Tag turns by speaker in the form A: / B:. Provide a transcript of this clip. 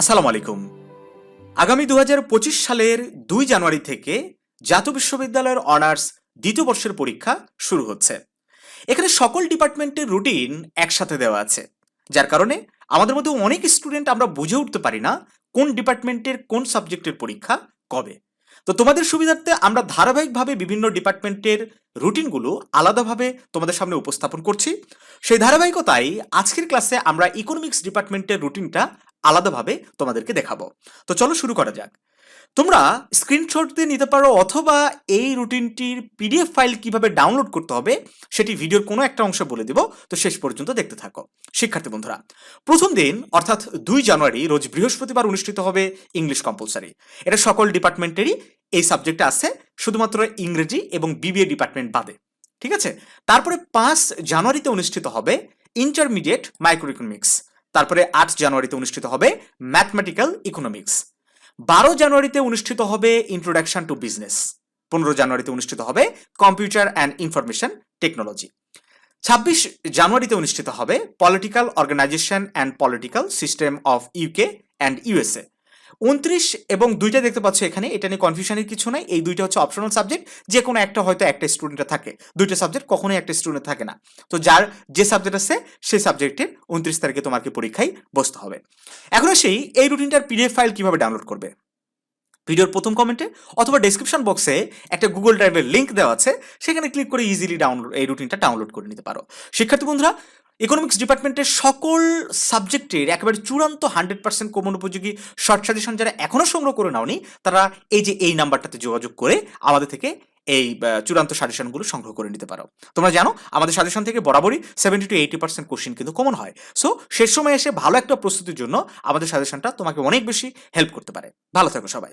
A: আসসালামু আলাইকুম। আগামী দু হাজার পঁচিশ সালের দুই জানুয়ারি থেকে জাতীয় বিশ্ববিদ্যালয়ের অনার্স দ্বিতীয় বর্ষের পরীক্ষা শুরু হচ্ছে। এখানে সকল ডিপার্টমেন্টের রুটিন একসাথে দেওয়া আছে। যার কারণে আমাদের মধ্যে অনেক স্টুডেন্ট আমরা বুঝে উঠতে পারি না কোন ডিপার্টমেন্টের কোন সাবজেক্টের পরীক্ষা কবে। তো তোমাদের সুবিধার্থে আমরা ধারাবাহিকভাবে বিভিন্ন ডিপার্টমেন্টের রুটিনগুলো আলাদাভাবে তোমাদের সামনে উপস্থাপন করছি। সেই ধারাবাহিকতায় আজকের ক্লাসে আমরা ইকোনমিক্স ডিপার্টমেন্টের রুটিনটা আলাদাভাবে তোমাদেরকে দেখাবো। তো চলো শুরু করা যাক। তোমরা স্ক্রিনশট দিয়ে নিতে পারো অথবা এই রুটিনটির পিডিএফ ফাইল কীভাবে ডাউনলোড করতে হবে সেটি ভিডিওর কোনো একটা অংশে বলে দিব। তো শেষ পর্যন্ত দেখতে থাকো। শিক্ষার্থী বন্ধুরা, প্রথম দিন, অর্থাৎ দুই জানুয়ারি, রোজ বৃহস্পতিবার অনুষ্ঠিত হবে ইংলিশ কম্পালসারি এটা সকল ডিপার্টমেন্টেরই এই সাবজেক্টে আছে, শুধুমাত্র ইংরেজি এবং বিবিএ ডিপার্টমেন্ট বাদে। ঠিক আছে? তারপরে পাঁচ জানুয়ারিতে অনুষ্ঠিত হবে ইন্টারমিডিয়েট মাইক্রো ইকোনমিক্স তারপরে আট জানুয়ারিতে অনুষ্ঠিত হবে ম্যাথমেটিক্যাল ইকোনমিক্স বারো জানুয়ারিতে অনুষ্ঠিত হবে ইন্ট্রোডাকশন টু বিজনেস পনেরো জানুয়ারিতে অনুষ্ঠিত হবে কম্পিউটার অ্যান্ড ইনফরমেশন টেকনোলজি ছাব্বিশ জানুয়ারিতে অনুষ্ঠিত হবে political organisation and political system of UK and USA উনত্রিশ এবং দুইটা দেখতে পাচ্ছ এখানে, এটা নিয়ে কনফিউশনের কিছু নাই। এই দুইটা হচ্ছে অপশনাল সাবজেক্ট যে কোনো একটা হয়তো একটা স্টুডেন্টের থাকে। দুইটা সাবজেক্ট কখনোই একটা স্টুডেন্ট থাকে না। তো যার যে সাবজেক্ট আছে সেই সাবজেক্টের উনত্রিশ তারিখে তোমাকে পরীক্ষায় বসতে হবে। এখন সেই এই রুটিনটার পিডিএফ ফাইল কীভাবে ডাউনলোড করবে? ভিডিওর প্রথম কমেন্টে অথবা ডেসক্রিপশন বক্সে একটা গুগল ড্রাইভের লিঙ্ক দেওয়া আছে। সেখানে ক্লিক করে ইজিলি ডাউনলোড এই রুটিনটা ডাউনলোড করে নিতে পারো। শিক্ষার্থী বন্ধুরা ইকোনমিক্স ডিপার্টমেন্টের সকল সাবজেক্টের একেবারে চূড়ান্ত হান্ড্রেড পার্সেন্ট কমন উপযোগী শর্ট সাজেশন যারা এখনও সংগ্রহ করে নাওনি, তারা এই যে এই নাম্বারটাতে যোগাযোগ করে আমাদের থেকে এই চূড়ান্ত সাজেশনগুলো সংগ্রহ করে নিতে পারো। তোমরা জানো, আমাদের সাজেশন থেকে বরাবরই seventy two eighty percent question কিন্তু কমন হয়। সো শেষ সময় এসে ভালো একটা প্রস্তুতির জন্য আমাদের সাজেশনটা তোমাকে অনেক বেশি হেল্প করতে পারে। ভালো থাকো সবাই।